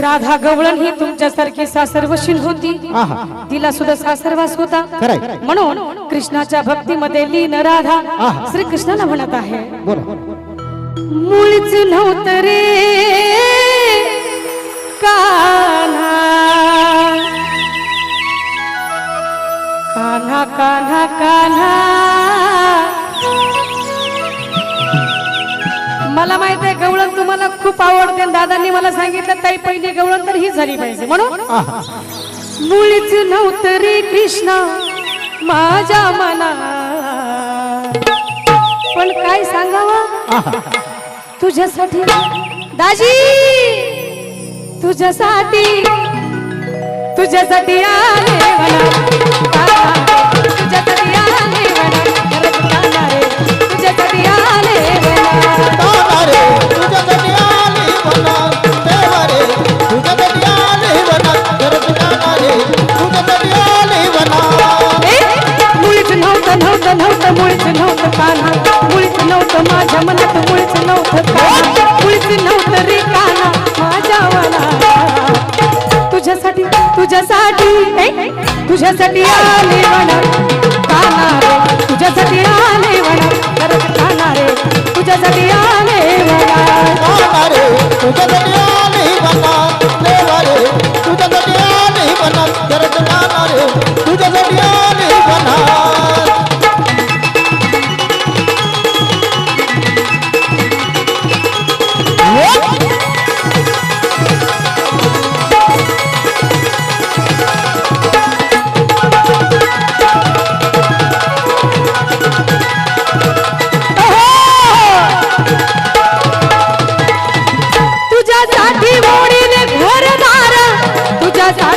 राधा गवळण ही तुमच्यासारखी सासरवशील होती. तिला सुद्धा सासरवास होता. म्हणून कृष्णाच्या भक्तीमध्ये लीन राधा. श्री कृष्णाला म्हणत आहे. मुळीच नव्हतं रे कान्हा. कान्हा कान्हा कान्हा. मला माहीत आहे तुम्हाला खूप आवडते दादांनी मला सांगितलं ताई पहिली गवळण तर ही झाली पाहिजे. म्हणून मुळीच नव्हतं रे कृष्णा माझ्या मना पण काय सांगावं? तुझ्यासाठी दाजी तुझ्यासाठी तुझ्यासाठी आले म्हणा तुझ्यासाठी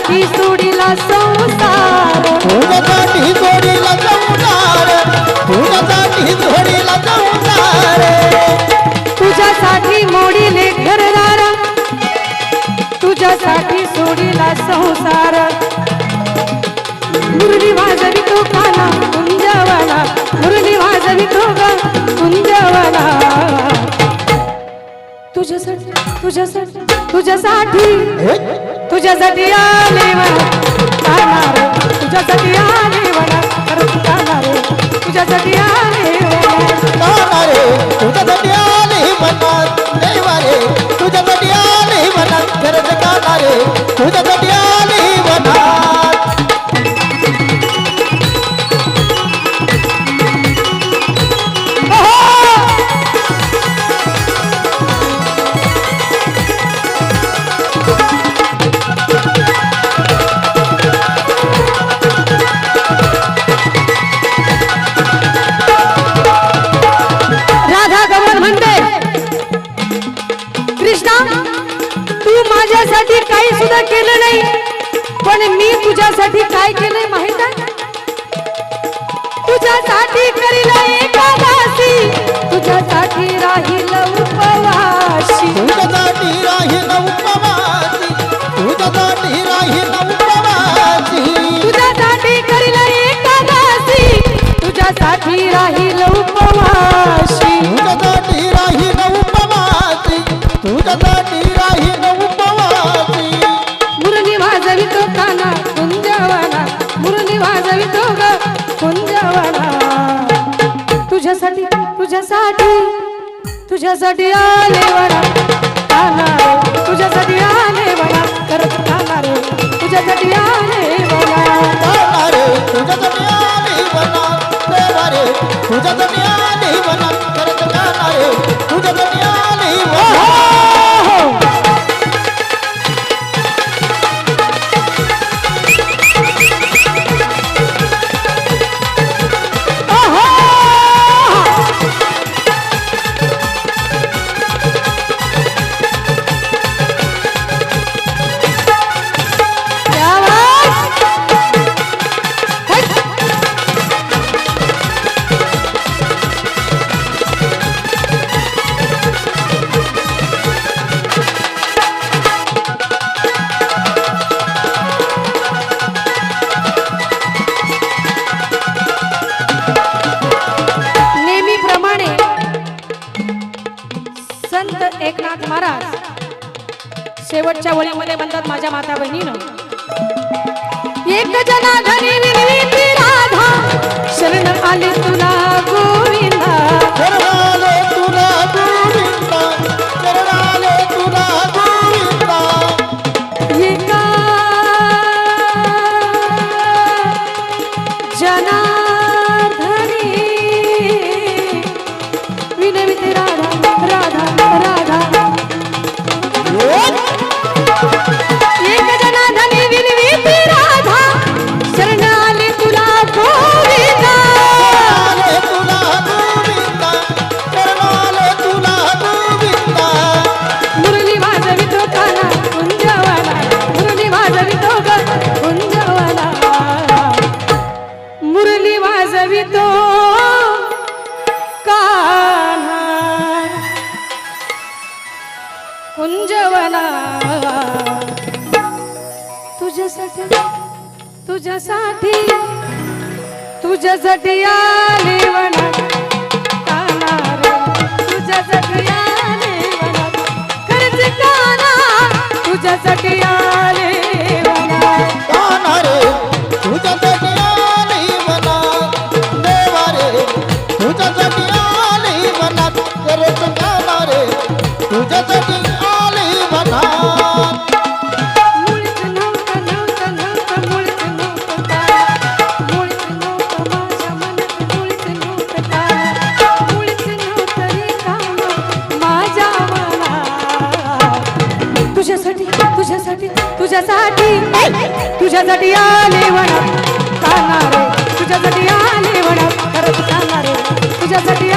तुझ्यासाठी सोडीला संसार. तुझ्यासाठी जोडीला जाऊणार तुझ्यासाठी जोडीला जाऊणार तुझ्यासाठी मोडीले घरदार. तुझ्यासाठी सोडीला संसार. मुरली वाजवी तो काना कुंजवना मुरली वाजवी तो ग कुंजवना तुझ्यासाठी तुझ्यासाठी. तुझ्यासाठी तुझ्यासाठी आले म्हणा जाणार तुझ्यासाठी आले म्हणा खरंच जाणार तुझ्यासाठी आले म्हणा तुझ्यासाठी आले म्हणणार देवा तुझ्यासाठी आले मनात खरंच गाना रे तुझ्यासाठी केलं नाही. पण मी तुझ्यासाठी काय केलंय माहीत आहे? तुझ्यासाठी करील एकादासी तुझ्यासाठी राहील उपवाशी तुझ्यासाठी राहील उपवासी. तुझ्यासाठी राहील उपवासी. तुझ्यासाठी करील एकादासी तुझ्यासाठी राहील उपवाशी तुझ्यासाठी राहील उपवासी. तुझ्यासाठी तुझ्यासाठी आले वडा काना रे तुझ्यासाठी आले वडा करत काना रे तुझ्यासाठी आले वडा. तारा रे तुझ्यासाठी आली देवा रे तुझ्यासाठी आली मनात गरज गाना रे तुझ्यासाठी आली मनात शेवटच्या वळीमध्ये म्हणतात माझ्या माता बहिणीनं एक जना धनी तुझ्यासाठी तुझ्यासाठी तुझ्यासाठी आले म्हणा तुझ्यासाठी तुझ्यासाठी आले म्हणा सांगणार तुझ्यासाठी आले म्हणा खरंच सांगणार तुझ्यासाठी